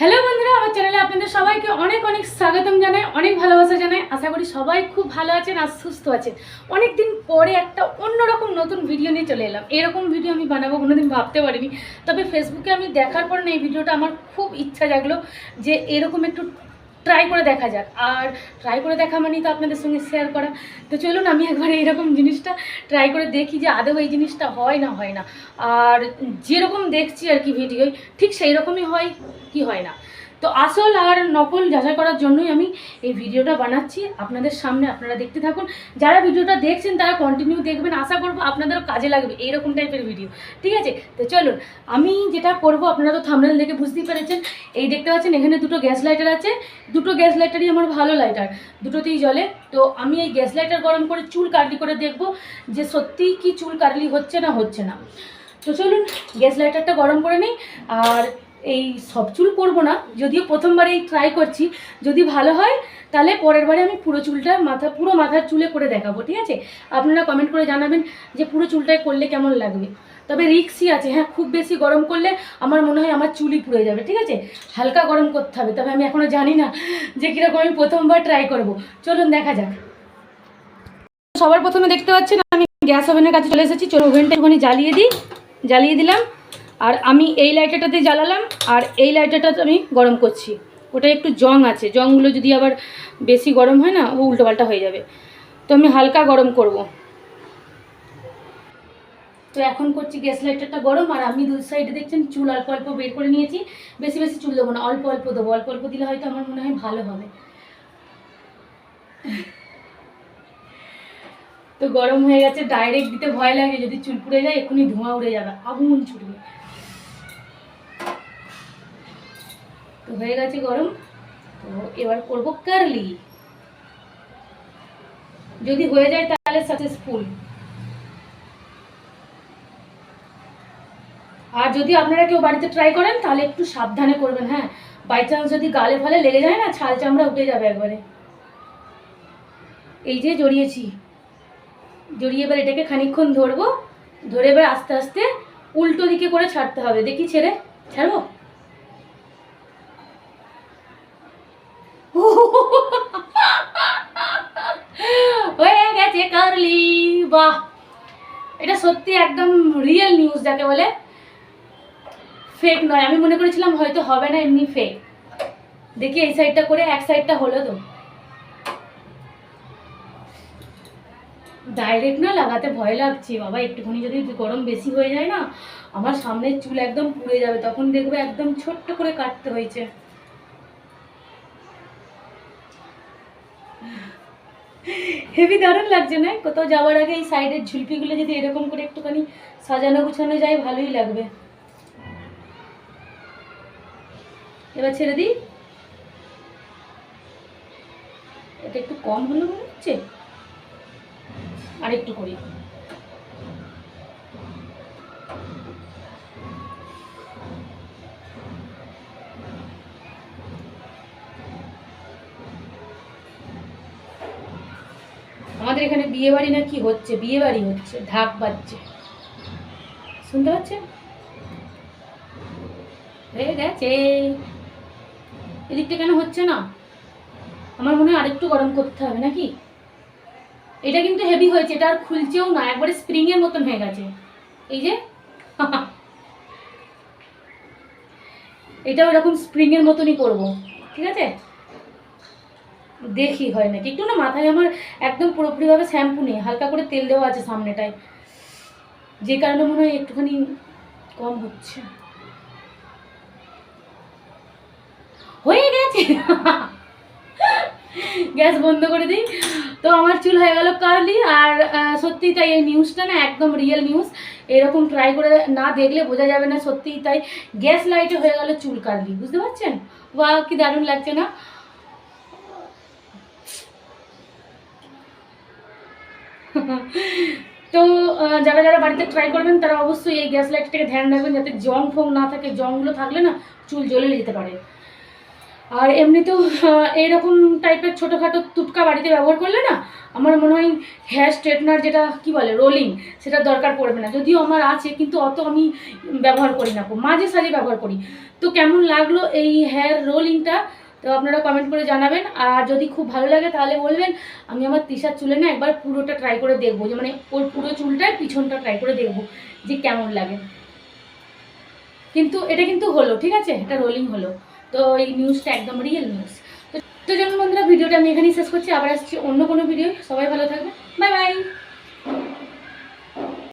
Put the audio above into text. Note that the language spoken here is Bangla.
হ্যালো বন্ধুরা, আমার চ্যানেলে আপনাদের সবাইকে অনেক অনেক স্বাগতম জানাই, অনেক ভালোবাসা জানাই। আশা করি সবাই খুব ভালো আছেন আর সুস্থ আছেন। অনেক দিন পরে একটা অন্যরকম নতুন ভিডিও নিয়ে চলে এলাম। এরকম ভিডিও আমি বানাবো কোনো দিন ভাবতে পারিনি। তবে ফেসবুকে আমি দেখার পর না এই ভিডিওটা আমার খুব ইচ্ছা জাগলো যে এরকম একটু ট্রাই করে দেখা যাক। আর ট্রাই করে দেখা মানেই তো আপনাদের সঙ্গে শেয়ার করা। তো চলুন, আমি একবার এইরকম জিনিসটা ট্রাই করে দেখি যে আদৌ এই জিনিসটা হয় না হয় না। আর যেরকম দেখছি আর কি ভিডিও ঠিক সেই রকমই হয় কি হয় না। তো আসল আর নকল যাচাই করার জন্যই আমি এই ভিডিওটা বানাচ্ছি। আপনাদের সামনে আপনারা দেখতে থাকুন। যারা ভিডিওটা দেখছেন, তারা কন্টিনিউ দেখবেন। আশা করব আপনাদেরও কাজে লাগবে এইরকম টাইপের ভিডিও ঠিক আছে? তো চলুন, আমি যেটা করব, আপনারা তো থামনেল দেখে বুঝতেই পেরেছেন। এই দেখতে পাচ্ছেন, এখানে দুটো গ্যাস লাইটার আছে। দুটো গ্যাস লাইটারই আমার ভালো লাইটার দুটোতেই জ্বলে। তো আমি এই গ্যাস লাইটার গরম করে চুল কাটলি করে দেখব যে সত্যিই কি চুল কাটলি হচ্ছে না হচ্ছে না। তো চলুন গ্যাস লাইটারটা গরম করে নিই। আর এই সব চুল করব না, যদিও প্রথমবার এই ট্রাই করছি, যদি ভালো হয়, তাহলে পরের বারে আমি পুরো চুলটা মাথা, পুরো মাথার চুলে করে দেখাবো, ঠিক আছে? আপনারা কমেন্ট করে জানাবেন যে পুরো চুলটায় করলে কেমন লাগবে। তবে রিক্সই আছে হ্যাঁ খুব বেশি গরম করলে আমার মনে হয় আমার চুলই পুড়ে যাবে, ঠিক আছে? হালকা গরম করতে হবে, তবে আমি এখনও জানি না যে কীরকম আমি প্রথমবার ট্রাই করব। চলুন দেখা যাক। সবার প্রথমে দেখতে পাচ্ছেন, আমি গ্যাস ওভেনের কাছে চলে এসেছি চলো ওভেনটা একটুখানি জ্বালিয়ে দিই, জ্বালিয়ে দিলাম। আর আমি এই লাইটারটাতে জ্বালালাম, আর এই লাইটারটা আমি গরম করছি। ওটা একটু জং আছে, জংগুলো যদি আবার বেশি গরম হয় না, ও উল্টোপাল্টা হয়ে যাবে। তো আমি হালকা গরম করব। তো এখন করছি গ্যাস লাইটারটা গরম, আর আমি দু সাইডে দেখছেন চুল অল্প অল্প বের করে নিয়েছি। বেশি বেশি চুল দেবো না, অল্প অল্প দেবো, অল্প অল্প দিলে হয়তো আমার মনে হয় ভালো হবে। তো গরম হয়ে গেছে ডাইরেক্ট দিতে ভয় লাগে, যদি চুল পুড়ে যায়, এক্ষুনি ধোঁয়া উড়ে যাবে, আগুন ছুটবে। হয়ে গেছে গরম। তো এবার করব কার্লি যদি হয়ে যায় তাহলে সাকসেসফুল আর যদি আপনারা কেউ বাড়িতে ট্রাই করেন, তাহলে একটু সাবধানে করবেন হ্যাঁ। বাই চান্স যদি গালে ফালে লেগে যায় না, ছাল চামড়া উঠে যাবে একবারে। এই যে জড়িয়েছি। জড়িয়ে এবার এটাকে খানিকক্ষণ ধরবো। ধরে এবার আস্তে আস্তে উল্টো দিকে করে ছাড়তে হবে। দেখি ছেড়ে? ছাড়বো হয়ে গেছে কারলি বাহ এটা সত্যি একদম রিয়েল নিউজ যাকে বলে ফেক নয়। আমি মনে করেছিলাম হয়তো হবে না এমনি ফেক দেখি এই সাইডটা করে, এক সাইডটা হলো তো। ডাইরেক্ট না, লাগাতে ভয় লাগছে। বাবা, একটুখানি যদি গরম বেশি হয়ে যায় না, আমার সামনের চুল একদম পুড়ে যাবে। তখন দেখবে একদম ছোট্ট করে কাটতে হয়েছে। হেভি দারুণ লাগছে, না? কোথাও যাওয়ার আগে এই সাইডের ঝুলপিগুলো যদি এরকম করে একটুখানি সাজানো গুছানো যায়, ভালোই লাগবে। এবার ছেড়ে দিই। এটা একটু কম হলো মনে হচ্ছে? আর একটু করি। আমাদের এখানে বিয়ে বাড়ি না কি হচ্ছে? বিয়ে বাড়ি হচ্ছে, ঢাক বাজছে। শুনতে পাচ্ছেন? হয়ে গেছে। এদিকটা কেন হচ্ছে না? আমার মনে হয় আরেকটু গরম করতে হবে, নাকি? এটা কিন্তু হেভি হয়েছে, এটা আর খুলছেও না, একবারে স্প্রিং এর মতন হয়ে গেছে। এই যে, এটাও এরকম স্প্রিং এর মতনই করব, ঠিক আছে? দেখি হয় নাকি? একটু না মাথায় আমার একদম পুরোপুরিভাবে শ্যাম্পু নেই হালকা করে তেল দেওয়া আছে সামনেটায়। যে কারণে মনে হয় একটুখানি কম হচ্ছে। হয়ে গেছে। গ্যাস বন্ধ করে দিই। তো আমার চুল হয়ে গেল কার্লি আর আহ, সত্যিই তাই এই নিউজটা না একদম রিয়েল নিউজ এরকম ট্রাই করে না দেখলে বোঝা যাবে না সত্যিই তাই। গ্যাস লাইটে হয়ে গেল চুল কার্লি বুঝতে পারছেন? বা কি দারুণ লাগছে না? তো যারা যারা বাড়িতে ট্রাই করবেন, তারা অবশ্যই এই গ্যাস লাইটটাকে ধ্যান রাখবেন যাতে জং ফং না থাকে, জংগুলো থাকলে না চুল জ্বলে যেতে পারে। আর এমনিতেও এইরকম টাইপের ছোটোখাটো তুটকা বাড়িতে ব্যবহার করলে না, আমার মনে হয় হেয়ার স্ট্রেটনার যেটা, কি বলে রোলিং সেটা দরকার পড়বে না। যদিও আমার আছে, কিন্তু অত আমি ব্যবহার করি না। মাঝে সাঝে ব্যবহার করি। তো কেমন লাগল এই হেয়ার রোলিংটা তো আপনারা কমেন্ট করে জানাবেন। আর যদি খুব ভালো লাগে তাহলে বলবেন, আমি আমার তিসার চুলে না একবার পুরোটা ট্রাই করে দেখব। যে মানে ওর পুরো চুলটার পিছনটা ট্রাই করে দেখব, যে কেমন লাগে। কিন্তু এটা কিন্তু হলো, ঠিক আছে? এটা রোলিং হলো। তো এই নিউজটা একদম রিয়েল নিউজ তো যেমন বন্ধুরা, ভিডিওটা আমি এখানেই শেষ করছি। আবার আসছি অন্য কোনো ভিডিও সবাই ভালো থাকবে বাই বাই